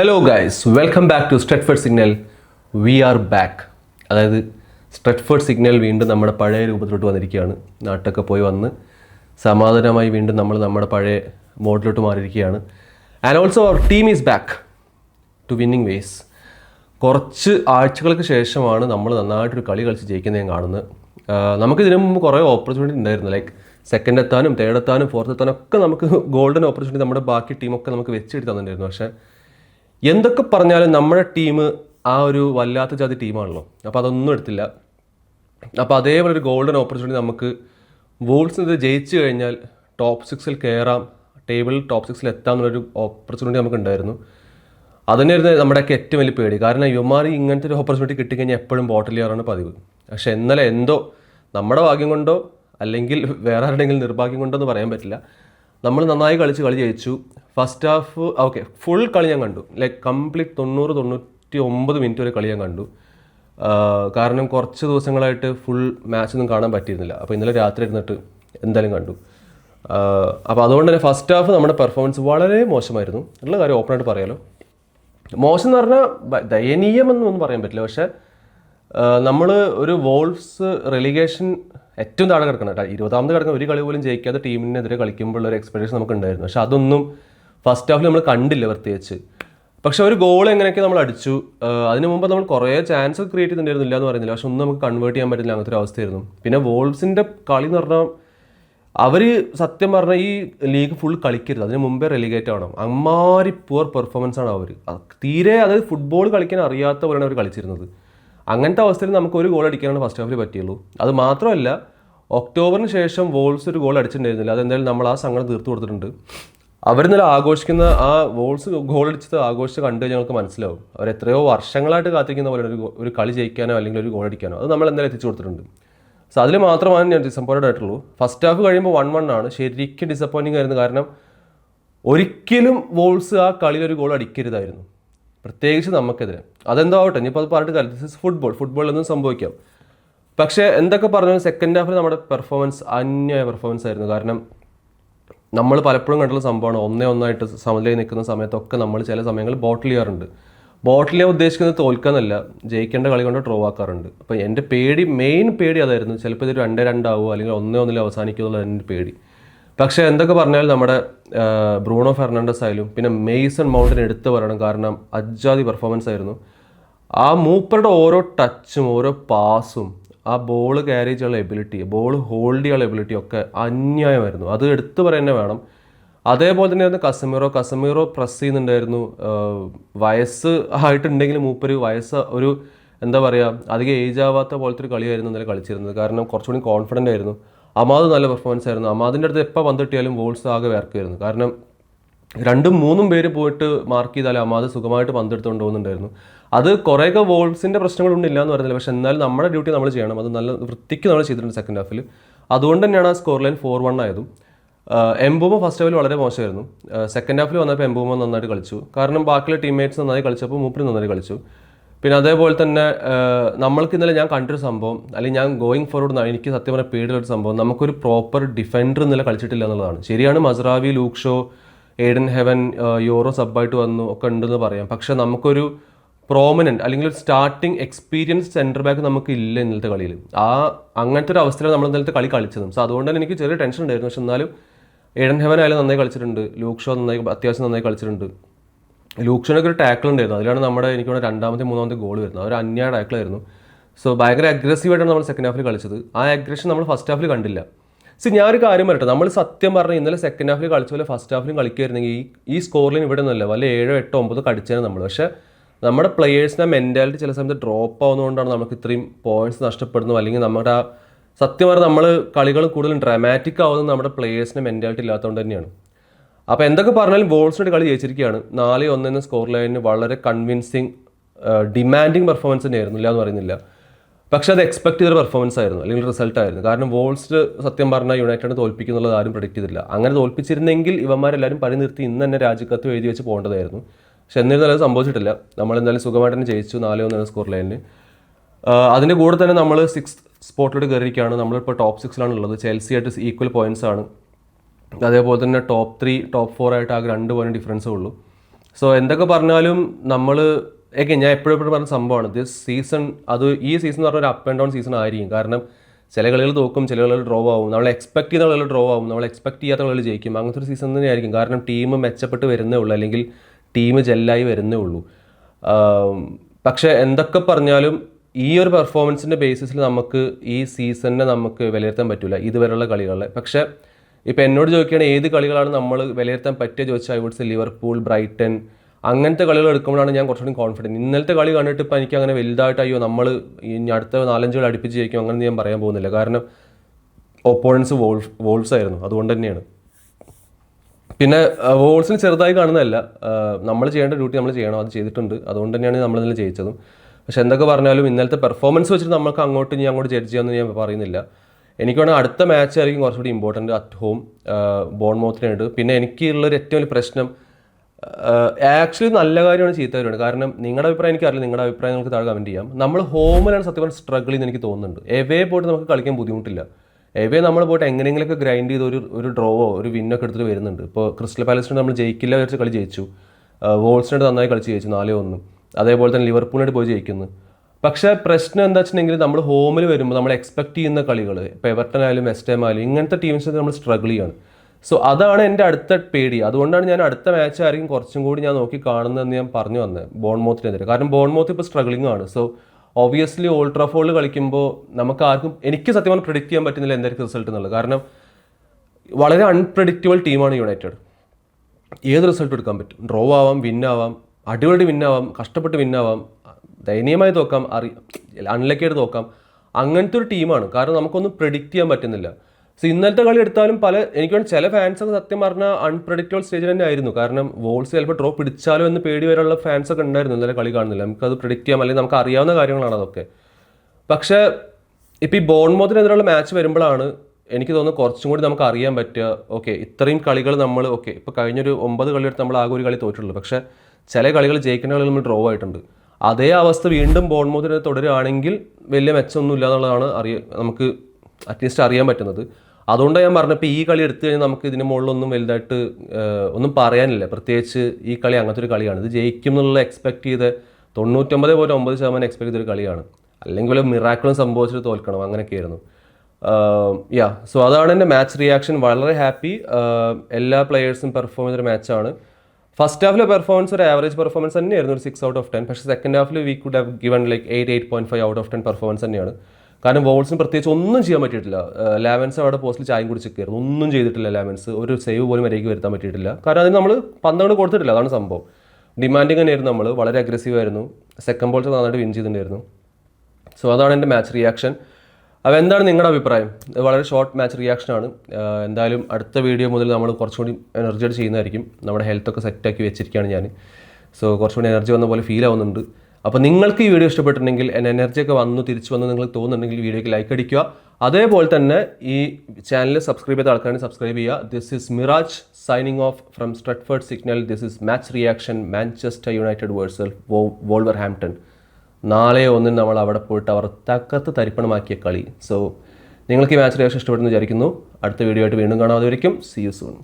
Hello guys welcome back to Stretford signal we are back അതായത് Stretford signal വീണ്ടും നമ്മുടെ പഴയ രൂപത്തിലോട്ട് വന്നിരിക്കുകയാണ്. നാട്ടൊക്കെ പോയി വന്ന് സമാധാനമായി വീണ്ടും നമ്മൾ നമ്മുടെ പഴയ മോഡിലോട്ട് മാറിയിരിക്കുകയാണ്. And also our team is back to winning ways കുറച്ച് ആഴ്ചകൾക്ക് ശേഷമാണ് നമ്മൾ നന്നായിട്ടൊരു കളി കളിച്ച് ജയിക്കുന്നത് കാണുന്നത്. നമുക്ക് ഇതിനു മുമ്പ് കുറേ ഓപ്പർച്യൂണിറ്റി ഉണ്ടായിരുന്നു. ലൈക്ക് സെക്കൻഡ് എത്താനും തേർഡ് എത്താനും ഫോർത്ത് എത്താനും ഒക്കെ നമുക്ക് ഗോൾഡൻ ഓപ്പർച്യൂണിറ്റി നമ്മുടെ ബാക്കി ടീമൊക്കെ നമുക്ക് വെച്ചെടുത്ത് തന്നിട്ടുണ്ടായിരുന്നു. പക്ഷേ എന്തൊക്കെ പറഞ്ഞാലും നമ്മുടെ ടീം ആ ഒരു വല്ലാത്ത ജാതി ടീമാണല്ലോ അപ്പോൾ അതൊന്നും എടുത്തില്ല. അപ്പോൾ അതേപോലെ ഒരു ഗോൾഡൻ ഓപ്പർച്യൂണിറ്റി നമുക്ക് വോൾസിനെതിരെ ജയിച്ചു കഴിഞ്ഞാൽ ടോപ്പ് സിക്സിൽ കയറാം ടേബിളിൽ ടോപ്പ് സിക്സിൽ എത്താം എന്നുള്ളൊരു ഓപ്പർച്യൂണിറ്റി നമുക്ക് ഉണ്ടായിരുന്നു. അതിനായിരുന്നു നമ്മുടെയൊക്കെ ഏറ്റവും വലിയ പേടി. കാരണം യുമാർ ഇങ്ങനത്തെ ഒരു ഓപ്പർച്യൂണിറ്റി കിട്ടിക്കഴിഞ്ഞാൽ എപ്പോഴും ബോട്ടിൽ ചെയ്യാറാണ് പതിവ്. പക്ഷേ ഇന്നലെ എന്തോ നമ്മുടെ ഭാഗ്യം കൊണ്ടോ അല്ലെങ്കിൽ വേറെ ആരുടെയെങ്കിലും നിർഭാഗ്യം കൊണ്ടോ എന്ന് പറയാൻ പറ്റില്ല. നമ്മൾ നന്നായി കളിച്ച് കളി ജയിച്ചു. ഫസ്റ്റ് ഹാഫ് ഓക്കെ ഫുൾ കളി ഞാൻ കണ്ടു. ലൈക്ക് കംപ്ലീറ്റ് തൊണ്ണൂറ് തൊണ്ണൂറ്റി ഒമ്പത് മിനിറ്റ് വരെ കളി ഞാൻ കണ്ടു. കാരണം കുറച്ച് ദിവസങ്ങളായിട്ട് ഫുൾ മാച്ചൊന്നും കാണാൻ പറ്റിയിരുന്നില്ല. അപ്പോൾ ഇന്നലെ രാത്രി ഇരുന്നിട്ട് എന്തായാലും കണ്ടു. അപ്പോൾ അതുകൊണ്ട് തന്നെ ഫസ്റ്റ് ഹാഫ് നമ്മുടെ പെർഫോമൻസ് വളരെ മോശമായിരുന്നു. ഉള്ള കാര്യം ഓപ്പണായിട്ട് പറയാലോ. മോശം എന്ന് പറഞ്ഞാൽ ദയനീയമെന്നൊന്നും പറയാൻ പറ്റില്ല. പക്ഷേ നമ്മൾ ഒരു വോൾഫ്സ് റെലിഗേഷൻ ഏറ്റവും താഴെ കിടക്കണം. ഇരുപതാമത് കിടക്കുന്ന ഒരു കളി പോലും ജയിക്കാതെ ടീമിനെതിരെ കളിക്കുമ്പോൾ ഒരു എക്സ്പെക്ടേഷൻ നമുക്ക് ഉണ്ടായിരുന്നു പക്ഷെ അതൊന്നും ഫസ്റ്റ് ഹാഫിൽ നമ്മൾ കണ്ടില്ല പ്രത്യേകിച്ച്. പക്ഷെ ഒരു ഗോൾ എങ്ങനെയൊക്കെ നമ്മൾ അടിച്ചു അതിനു മുമ്പ് നമ്മൾ കുറേ ചാൻസ് ക്രിയേറ്റ് ചെയ്തിട്ടുണ്ടായിരുന്നില്ല എന്ന് പറയുന്നില്ല. പക്ഷെ ഒന്നും നമുക്ക് കൺവേർട്ട് ചെയ്യാൻ പറ്റില്ല അങ്ങനത്തെ ഒരു അവസ്ഥയായിരുന്നു. പിന്നെ വോൾസിന്റെ കളി എന്ന് പറഞ്ഞാൽ അവർ സത്യം പറഞ്ഞാൽ ഈ ലീഗ് ഫുൾ കളിക്കരുത്. അതിന് മുമ്പേ റെലിഗേറ്റ് ആവണം. അമ്മാരി പുവർ പെർഫോമൻസ് ആണ് അവർ തീരെ അതായത് ഫുട്ബോൾ കളിക്കാൻ അറിയാത്ത പോലെയാണ് അവർ കളിച്ചിരുന്നത്. അങ്ങനത്തെ അവസ്ഥയിൽ നമുക്ക് ഒരു ഗോൾ അടിക്കാനാണ് ഫസ്റ്റ് ഹാഫിൽ പറ്റിയുള്ളൂ. അത് മാത്രമല്ല ഒക്ടോബറിന് ശേഷം വോൾസ് ഒരു ഗോൾ അടിച്ചിട്ടുണ്ടായിരുന്നില്ല. അതെന്തായാലും നമ്മൾ ആ സംഘടന തീർത്തു കൊടുത്തിട്ടുണ്ട്. അവരിന്നലെ ആഘോഷിക്കുന്ന ആ വോൾസ് ഗോൾ അടിച്ചത് ആഘോഷിച്ച് കണ്ടു ഞങ്ങൾക്ക് മനസ്സിലാവും. അവർ എത്രയോ വർഷങ്ങളായിട്ട് കാത്തിരിക്കുന്ന പോലെ ഒരു കളി ജയിക്കാനോ അല്ലെങ്കിൽ ഒരു ഗോൾ അടിക്കാനോ അത് നമ്മൾ എന്തായാലും എത്തിച്ചു കൊടുത്തിട്ടുണ്ട്. സോ അതിൽ മാത്രമാണ് ഞാൻ ഡിസപ്പോയിന്റഡ് ആയിട്ടുള്ളൂ. ഫസ്റ്റ് ഹാഫ് കഴിയുമ്പോൾ വൺ വൺ ആണ്. ശരിക്കും ഡിസപ്പോയിന്റിങ് ആയിരുന്നു. കാരണം ഒരിക്കലും വോൾസ് ആ കളിയിൽ ഒരു ഗോൾ അടിക്കരുതായിരുന്നു. പ്രത്യേകിച്ച് നമുക്കെതിരെ. അതെന്തോ ആവട്ടെ ഇനിയിപ്പോൾ അത് പറഞ്ഞിട്ട് കാര്യം ദിസ് ഇസ് ഫുട്ബോൾ ഫുട്ബോളിലൊന്നും സംഭവിക്കാം. പക്ഷേ എന്തൊക്കെ പറഞ്ഞാലും സെക്കൻഡ് ഹാഫിൽ നമ്മുടെ പെർഫോമൻസ് അന്യായ പെർഫോമൻസ് ആയിരുന്നു. കാരണം നമ്മൾ പലപ്പോഴും കണ്ടുള്ള സംഭവമാണ്. ഒന്നേ ഒന്നായിട്ട് സമനിലയിൽ നിൽക്കുന്ന സമയത്തൊക്കെ നമ്മൾ ചില സമയങ്ങളിൽ ബോട്ടിൽ ചെയ്യാറുണ്ട്. ബോട്ടിൽ ചെയ്യാൻ ഉദ്ദേശിക്കുന്നത് തോൽക്കാനല്ല ജയിക്കേണ്ട കളി കൊണ്ട് ഡ്രോ ആക്കാറുണ്ട്. അപ്പോൾ എന്റെ പേടി മെയിൻ പേടി അതായിരുന്നു. ചിലപ്പോൾ ഇത് രണ്ടേ രണ്ടാവുമോ അല്ലെങ്കിൽ ഒന്നേ ഒന്നിൽ അവസാനിക്കുമെന്നുള്ള എന്റെ പേടി. പക്ഷേ എന്തൊക്കെ പറഞ്ഞാൽ നമ്മുടെ ബ്രൂണോ ഫെർണാണ്ടസ് ആയാലും പിന്നെ മെയ്സൺ മൗണ്ടിന് എടുത്തു പറയണം. കാരണം അജാതി പെർഫോമൻസ് ആയിരുന്നു. ആ മൂപ്പറുടെ ഓരോ ടച്ചും ഓരോ പാസും ആ ബോൾ ക്യാരി ചെയ്യാനുള്ള എബിലിറ്റി ബോൾ ഹോൾഡ് ചെയ്യാനുള്ള എബിലിറ്റി ഒക്കെ അന്യായമായിരുന്നു. അത് എടുത്തു പറയുന്നത് വേണം. അതേപോലെ തന്നെയായിരുന്നു കസമീറോ. കസമീറോ പ്രസ് ചെയ്യുന്നുണ്ടായിരുന്നു. വയസ്സ് ആയിട്ടുണ്ടെങ്കിൽ മൂപ്പര് വയസ്സ് ഒരു എന്താ പറയുക അധികം ഏജ് ആവാത്ത പോലത്തെ ഒരു കളിയായിരുന്നു ഇന്നലെ കളിച്ചിരുന്നത്. കാരണം കുറച്ചുകൂടി കോൺഫിഡന്റ് ആയിരുന്നു. അമാദ് നല്ല പെർഫോമൻസ് ആയിരുന്നു. അമാദിന്റെ അടുത്ത് എപ്പോൾ വന്നിട്ടിയാലും ബോൾസ് ആകെ വേർക്കുമായിരുന്നു കാരണം രണ്ടും മൂന്നും പേര് പോയിട്ട് മാർക്ക് ചെയ്താൽ അമാദ് സുഖമായിട്ട് പന്തെടുത്തുകൊണ്ട് പോകുന്നുണ്ടായിരുന്നു. അത് കുറേയൊക്കെ വോൾസിന്റെ പ്രശ്നങ്ങളൊന്നും ഇല്ല എന്ന് പറയുന്നില്ല പക്ഷേ എന്നാലും നമ്മുടെ ഡ്യൂട്ടി നമ്മൾ ചെയ്യണം. അത് നല്ല വൃത്തിക്ക് നമ്മൾ ചെയ്തിട്ടുണ്ട് സെക്കൻഡ് ഹാഫിൽ അതുകൊണ്ട് തന്നെയാണ് ആ സ്കോർ ലൈൻ ഫോർ വൺ ആയതും. എംബൂമോ ഫസ്റ്റ് ഹാഫിൽ വളരെ മോശമായിരുന്നു. സെക്കൻഡ് ഹാഫിൽ വന്നപ്പോൾ എംബൂമോ നന്നായിട്ട് കളിച്ചു. കാരണം ബാക്കിയുള്ള ടീംമേറ്റ്സ് നന്നായി കളിച്ചപ്പോൾ മൂപ്പര് നന്നായി കളിച്ചു. പിന്നെ അതേപോലെ തന്നെ നമ്മൾക്ക് ഇന്നലെ ഞാൻ കണ്ടൊരു സംഭവം അല്ലെങ്കിൽ ഞാൻ ഗോയിങ് ഫോർവേഡ് എനിക്ക് സത്യം പറഞ്ഞാൽ പേടിയുള്ള ഒരു സംഭവം നമുക്കൊരു പ്രോപ്പർ ഡിഫൻഡർ ഇന്നലെ കളിച്ചിട്ടില്ല എന്നുള്ളതാണ്. ശരിയാണ് Mazraoui Luke Shaw Aidan Heaven Yoro സബ്ബായിട്ട് വന്നു ഒക്കെ ഉണ്ടെന്ന് പറയാം. പക്ഷേ നമുക്കൊരു പ്രോമിനന്റ് അല്ലെങ്കിൽ ഒരു സ്റ്റാർട്ടിങ് എക്സ്പീരിയൻസ് സെന്റർ ബാക്ക് നമുക്ക് ഇല്ല ഇന്നലത്തെ കളിയിൽ. ആ അങ്ങനത്തെ ഒരു അവസ്ഥയിലാണ് നമ്മൾ ഇന്നലത്തെ കളി കളിച്ചതും. സോ അതുകൊണ്ട് തന്നെ എനിക്ക് ചെറിയ ടെൻഷൻ ഉണ്ടായിരുന്നു. പക്ഷെ എന്നാലും എഡൻ ഹെവൻ ആയാലും നന്നായി കളിച്ചിട്ടുണ്ട്. ലൂക്ക് ഷോ നന്നായി അത്യാവശ്യം നന്നായി കളിച്ചിട്ടുണ്ട്. ലൂക്ഷോനൊക്കെ ഒരു ടാക്കിൾ ഉണ്ടായിരുന്നു. അതിലാണ് നമ്മുടെ എനിക്ക് രണ്ടാമത്തെ മൂന്നാമത്തെ ഗോൾ വരുന്നത്. ഒരു അന്യായ ടാക്കിളായിരുന്നു സോ ഭയങ്കര അഗ്രസീവായിട്ടാണ് നമ്മൾ സെക്കൻഡ് ഹാഫിൽ കളിച്ചത്. ആ അഗ്രഷൻ നമ്മൾ ഫസ്റ്റ് ഹാഫിൽ കണ്ടില്ല. സി ഞാനൊരു കാര്യം പറയട്ടെ. നമ്മൾ സത്യം പറഞ്ഞു ഇന്നലെ സെക്കൻഡ് ഹാഫിൽ കളിച്ച പോലെ ഫസ്റ്റ് ഹാഫിലും കളിക്കുമായിരുന്നെങ്കിൽ ഈ ഈ സ്കോറിലും ഇവിടെ നിന്നല്ല വല്ല ഏഴോ എട്ടോ ഒമ്പതോ കടിച്ചേനെ നമ്മൾ. പക്ഷേ നമ്മുടെ പ്ലെയേഴ്സിന്റെ മെന്റാലിറ്റി ചില സമയത്ത് ഡ്രോപ്പ് ആവുന്നതുകൊണ്ടാണ് നമുക്ക് ഇത്രയും പോയിന്റ്സ് നഷ്ടപ്പെടുന്നത് അല്ലെങ്കിൽ നമ്മുടെ ആ സത്യം പറഞ്ഞാൽ നമ്മൾ കളികൾ കൂടുതലും ഡ്രാമാറ്റിക് ആവുന്നത് നമ്മുടെ പ്ലെയേഴ്സിന്റെ മെന്റാലിറ്റി ഇല്ലാത്തതുകൊണ്ട് തന്നെയാണ്. അപ്പോൾ എന്തൊക്കെ പറഞ്ഞാലും വോൾസിന്റെ കളി ജയിച്ചിരിക്കുകയാണ്. നാല് എന്ന സ്കോർ ലൈനിന് വളരെ കൺവിൻസിങ് ഡിമാൻഡിങ് പെർഫോമൻസ് തന്നെ ഇല്ല എന്ന് പറയുന്നില്ല. പക്ഷേ അത് എക്സ്പെക്ട് ചെയ്തൊരു പെർഫോമൻസ് ആയിരുന്നു അല്ലെങ്കിൽ റിസൾട്ട് ആയിരുന്നു. കാരണം വോൾസ് സത്യം പറഞ്ഞാൽ യുണൈറ്റഡ് തോൽപ്പിക്കുന്നുള്ളത് ആരും പ്രഡിക്റ്റ് ചെയ്തില്ല. അങ്ങനെ തോൽപ്പിച്ചിരുന്നെങ്കിൽ ഇവന്മാരെല്ലാവരും പണി നിർത്തി ഇന്ന് തന്നെ രാജ്യക്കത്ത് എഴുതി വെച്ച് പോകേണ്ടതായിരുന്നു. പക്ഷെ എന്നിരുന്നാലും അത് സംഭവിച്ചിട്ടില്ല. നമ്മൾ എന്തായാലും സുഖമായിട്ട് തന്നെ ജയിച്ചു. നാല് ഒന്ന് സ്കോർ ലൈനിൽ അതിന്റെ കൂടെ തന്നെ നമ്മൾ സിക്സ് സ്പോട്ടിലോട്ട് കയറിയിരിക്കുകയാണ്. നമ്മളിപ്പോൾ ടോപ്പ് സിക്സിലാണ് ഉള്ളത് ചെൽസി ആയിട്ട് ഈക്വൽ പോയിന്റ്സ് ആണ്. അതേപോലെ തന്നെ ടോപ്പ് ത്രീ ടോപ്പ് ഫോർ ആയിട്ട് ആ രണ്ട് പോയിന്റ് ഡിഫറൻസേ ഉള്ളൂ. സോ എന്തൊക്കെ പറഞ്ഞാലും നമ്മൾ ഏക്കെ ഞാൻ എപ്പോഴും എപ്പോഴും പറഞ്ഞ സംഭവമാണ്. ദിസ് സീസൺ അത് ഈ സീസൺ എന്ന് പറഞ്ഞാൽ ഒരു അപ്പ് ആൻഡ് ഡൗൺ സീസൺ ആയിരിക്കും. കാരണം ചില കളികൾ തോക്കും ചില കളികൾ ഡ്രോ ആവും. നമ്മൾ എക്സ്പെക്ട് ചെയ്യുന്ന കളികൾ ഡ്രോ ആവും. നമ്മൾ എക്സ്പെക്ട് ചെയ്യാത്ത കളികൾ ജയിക്കും. അങ്ങനത്തെ ഒരു സീസൺ തന്നെയായിരിക്കും. കാരണം ടീം മെച്ചപ്പെട്ട് വരുന്നേ ഉള്ളൂ. അല്ലെങ്കിൽ ടീം ജെല്ലായി വരുന്നേ ഉള്ളൂ. പക്ഷേ എന്തൊക്കെ പറഞ്ഞാലും ഈ ഒരു പെർഫോമൻസിന്റെ ബേസിസിൽ നമുക്ക് ഈ സീസണിനെ നമുക്ക് വിലയിരുത്താൻ പറ്റില്ല ഇതുവരെയുള്ള കളികളെ. പക്ഷേ ഇപ്പോൾ എന്നോട് ചോദിക്കുകയാണെങ്കിൽ ഏത് കളികളാണ് നമ്മൾ വിലയിരുത്താൻ പറ്റിയ ചോദിച്ചാൽ ഐ വുഡ്സ് ലിവർപൂൾ ബ്രൈറ്റൺ അങ്ങനത്തെ കളികൾ എടുക്കുമ്പോഴാണ് ഞാൻ കുറച്ചുകൂടി കോൺഫിഡന്റ് ഇന്നലത്തെ കളി കണ്ടിട്ട് ഇപ്പോൾ എനിക്ക് അങ്ങനെ വലുതായിട്ട് അയ്യോ നമ്മൾ ഇനി അടുത്ത നാലഞ്ച് കളി അടുപ്പിച്ച് ജയിക്കും അങ്ങനെ ഞാൻ പറയാൻ പോകുന്നില്ല. കാരണം ഒപ്പോണൻസ് വോൾഫ് വോൾസ് ആയിരുന്നു. അതുകൊണ്ട് തന്നെയാണ്. പിന്നെ വോൾസിന് ചെറുതായി കാണുന്നതല്ല. നമ്മൾ ചെയ്യേണ്ട ഡ്യൂട്ടി നമ്മൾ ചെയ്യണം. അത് ചെയ്തിട്ടുണ്ട്. അതുകൊണ്ട് തന്നെയാണ് നമ്മൾ ഇന്നലെ ജയിച്ചതും. പക്ഷെ എന്തൊക്കെ പറഞ്ഞാലും ഇന്നലത്തെ പെർഫോമൻസ് വെച്ചിട്ട് നമുക്ക് അങ്ങോട്ട് ഇനി അങ്ങോട്ട് ജഡ്ജ് ചെയ്യാമെന്ന് ഞാൻ പറയുന്നില്ല. എനിക്ക് വേണം അടുത്ത മാച്ച് ആയിരിക്കും കുറച്ചുകൂടി ഇമ്പോർട്ടന്റ് അറ്റ് ഹോം ബോൺമൗത്തിനായിട്ട് പിന്നെ എനിക്കുള്ളൊരു ഏറ്റവും വലിയ പ്രശ്നം ആക്ച്വലി നല്ല കാര്യമാണ് ചീത്ത കാര്യമാണ്. കാരണം നിങ്ങളുടെ അഭിപ്രായം എനിക്കറിയില്ല. നിങ്ങളുടെ അഭിപ്രായം നിങ്ങൾക്ക് താഴെ കമന്റ് ചെയ്യാം. നമ്മൾ ഹോമിലാണ് സത്യം സ്ട്രഗിൾ ചെയ്യുന്ന എനിക്ക് തോന്നുന്നുണ്ട്. എവേ പോയിട്ട് നമുക്ക് കളിക്കാൻ ബുദ്ധിമുട്ടില്ല. എവേ നമ്മൾ പോയിട്ട് എങ്ങനെയെങ്കിലുമൊക്കെ ഗ്രൈൻഡ് ചെയ്ത് ഒരു ഒരു ഡ്രോവോ ഒരു വിന്നൊക്കെ എടുത്തിട്ട് വരുന്നുണ്ട്. ഇപ്പോൾ ക്രിസ്റ്റൽ പാലസിനോട് നമ്മൾ ജയിക്കില്ല വിചാരിച്ച് കളി ജയിച്ചു. വോൾസിനോട് നന്നായി കളിച്ച് ജയിച്ചു നാലേ ഒന്ന് അതേപോലെ തന്നെ ലിവർപൂളിനോട് പോയി ജയിക്കുന്നു. പക്ഷേ പ്രശ്നം എന്താ വെച്ചിട്ടുണ്ടെങ്കിൽ നമ്മൾ ഹോമിൽ വരുമ്പോൾ നമ്മൾ എക്സ്പെക്ട് ചെയ്യുന്ന കളികൾ ഇപ്പോൾ എവർട്ടൺ ആയാലും വെസ്റ്റേം ആയാലും ഇങ്ങനത്തെ ടീംസ് നമ്മൾ സ്ട്രഗിൾ ചെയ്യാണ് സോ അതാണ് എന്റെ അടുത്ത പേടി. അതുകൊണ്ടാണ് ഞാൻ അടുത്ത മാച്ച് ആയിരിക്കും കുറച്ചും കൂടി ഞാൻ നോക്കി കാണുന്നതെന്ന് ഞാൻ പറഞ്ഞു വന്നത് ബോൺമോത്തിനെതിരെ കാരണം ബോൺമോത്ത് ഇപ്പോൾ സ്ട്രഗിളിംഗ് ആണ്. സോ ഒബ്വിയസ്ലി ഓൾട്രാഫോൾ കളിക്കുമ്പോൾ നമുക്ക് ആർക്കും എനിക്ക് സത്യം പറഞ്ഞാൽ പ്രിഡിക്റ്റ് ചെയ്യാൻ പറ്റുന്നില്ല എന്തായിരിക്കും റിസൾട്ട് എന്നുള്ളത്. കാരണം വളരെ അൺപ്രഡിക്റ്റബിൾ ടീമാണ് യുണൈറ്റഡ് ഏത് റിസൾട്ട് എടുക്കാൻ പറ്റും? ഡ്രോ ആവാം വിൻ ആവാം അടിപൊളി win ആവാം കഷ്ടപ്പെട്ട് win ആവാം ദയനീയമായി തോക്കാം അറി അൺലക്കായിട്ട് തോക്കാം അങ്ങനത്തെ ഒരു ടീമാണ് കാരണം നമുക്കൊന്നും പ്രിഡിക്റ്റ് ചെയ്യാൻ പറ്റുന്നില്ല. സോ ഇന്നലത്തെ കളി എടുത്താലും പല എനിക്ക് ചില ഫാൻസ് ഒക്കെ സത്യം പറഞ്ഞാൽ അൺപ്രഡിക്റ്റബിൾ സ്റ്റേജിൽ തന്നെ ആയിരുന്നു കാരണം വോൾസ് ചിലപ്പോൾ ഡ്രോ പിടിച്ചാലോ എന്ന് പേടി വരെയുള്ള ഫാൻസ് ഒക്കെ ഉണ്ടായിരുന്നു ഇന്നലെ കളി കാണുന്നില്ല. നമുക്കത് പ്രിഡിക്റ്റ് ചെയ്യാം അല്ലെങ്കിൽ നമുക്ക് അറിയാവുന്ന കാര്യങ്ങളാണ് അതൊക്കെ. പക്ഷേ ഇപ്പം ഈ ബോൺമോത്തിനെതിരെയുള്ള മാച്ച് വരുമ്പോഴാണ് എനിക്ക് തോന്നുന്നു കുറച്ചും കൂടി നമുക്ക് അറിയാൻ പറ്റുക. ഓക്കെ ഇത്രയും കളികൾ നമ്മൾ ഓക്കെ ഇപ്പോൾ കഴിഞ്ഞൊരു ഒമ്പത് കളിയെടുത്ത് നമ്മൾ ആകെ ഒരു കളി തോറ്റുള്ളൂ. പക്ഷേ ചില കളികൾ ജയിക്കുന്ന കളികൾ നമ്മൾ ഡ്രോ ആയിട്ടുണ്ട്. അതേ അവസ്ഥ വീണ്ടും ബോൺമോത്തിനെ തുടരുകയാണെങ്കിൽ വലിയ മെച്ചമൊന്നുമില്ല എന്നുള്ളതാണ് അറിയ നമുക്ക് അറ്റ്ലീസ്റ്റ് അറിയാൻ പറ്റുന്നത്. അതുകൊണ്ടാണ് ഞാൻ പറഞ്ഞപ്പോൾ ഈ കളി എടുത്തു കഴിഞ്ഞാൽ നമുക്ക് ഇതിന് മുകളിലൊന്നും വലുതായിട്ട് ഒന്നും പറയാനില്ല. പ്രത്യേകിച്ച് ഈ കളി അങ്ങനത്തെ ഒരു കളിയാണ്. ഇത് ജയിക്കും എന്നുള്ള എക്സ്പെക്ട് ചെയ്ത തൊണ്ണൂറ്റൊമ്പത് പോയിന്റ് ഒമ്പത് ശതമാനം എക്സ്പെക്ട് ചെയ്തൊരു കളിയാണ്. അല്ലെങ്കിൽ മിറാക്കിളും സംഭവിച്ചിട്ട് തോൽക്കണം അങ്ങനെയൊക്കെയായിരുന്നു. യാ സോ അതാണ് എന്റെ മാച്ച് റിയാക്ഷൻ വളരെ ഹാപ്പി എല്ലാ പ്ലെയേഴ്സും പെർഫോം ചെയ്തൊരു മാച്ചാണ് ഫസ്റ്റ് ഹാഫിലെ പെർഫോമൻസ് ഒരു ആവറേജ് പെർഫോമൻസ് തന്നെയായിരുന്നു. ഒരു സിക്സ് ഔട്ട് ഓഫ് ടെൻ പക്ഷേ second Hafil we could have given like eight eight point five out of ten performance തന്നെയാണ്. കാരണം വോൾസിന് പ്രത്യേകിച്ച് ഒന്നും ചെയ്യാൻ പറ്റിയിട്ടില്ല. ലാവൻസ് അവിടെ പോസ്റ്റിൽ ചായം കുടിച്ചിരിക്കുകയായിരുന്നു ഒന്നും ചെയ്തിട്ടില്ല ലാവൻസ്. ഒരു സേവ് പോലും വരേക്ക് വരുത്താൻ പറ്റിയിട്ടില്ല. കാരണം അതിന് നമ്മൾ പന്തങ്ങൾ കൊടുത്തിട്ടില്ല. അതാണ് സംഭവം. ഡിമാൻഡിങ് തന്നെയായിരുന്നു നമ്മൾ വളരെ അഗ്രസീവ് ആയിരുന്നു. സെക്കൻഡ് ബോൾസ് നന്നായിട്ട് വിൻ ചെയ്തിട്ടുണ്ടായിരുന്നു. സോ അതാണ് എന്റെ മാച്ച് റിയാക്ഷൻ അപ്പോൾ എന്താണ് നിങ്ങളുടെ അഭിപ്രായം? വളരെ ഷോർട്ട് മാച്ച് റിയാക്ഷൻ ആണ്. എന്തായാലും അടുത്ത വീഡിയോ മുതൽ നമ്മൾ കുറച്ചുകൂടി എനർജിയോട് ചെയ്യുന്നതായിരിക്കും. നമ്മുടെ ഹെൽത്തൊക്കെ സെറ്റാക്കി വെച്ചിരിക്കുകയാണ് ഞാൻ സോ കുറച്ചുകൂടി എനർജി വന്ന പോലെ ഫീൽ ആവുന്നുണ്ട്. അപ്പോൾ നിങ്ങൾക്ക് ഈ വീഡിയോ ഇഷ്ടപ്പെട്ടിട്ടുണ്ടെങ്കിൽ എന്റെ എനർജിയൊക്കെ വന്നു തിരിച്ചു വന്ന് നിങ്ങൾക്ക് തോന്നുന്നുണ്ടെങ്കിൽ വീഡിയോയ്ക്ക് ലൈക്ക് അടിക്കുക. അതേപോലെ തന്നെ ഈ ചാനൽ സബ്സ്ക്രൈബ് ചെയ്ത ആൾക്കാരെ സബ്സ്ക്രൈബ് ചെയ്യുക. This is Miraj signing off from Stretford signal this is match reaction Manchester United versus Wolverhampton നാളെ ഒന്നിന് നമ്മൾ അവിടെ പോയിട്ട് അവർ തകർത്ത് തരിപ്പണമാക്കിയ കളി. സോ നിങ്ങൾക്ക് ഈ മാച്ച് റിയാക്ഷൻ ഇഷ്ടപ്പെടുന്നു വിചാരിക്കുന്നു. അടുത്ത വീഡിയോ ആയിട്ട് വീണ്ടും കാണാതെ വരയ്ക്കും സി യു സൂൺ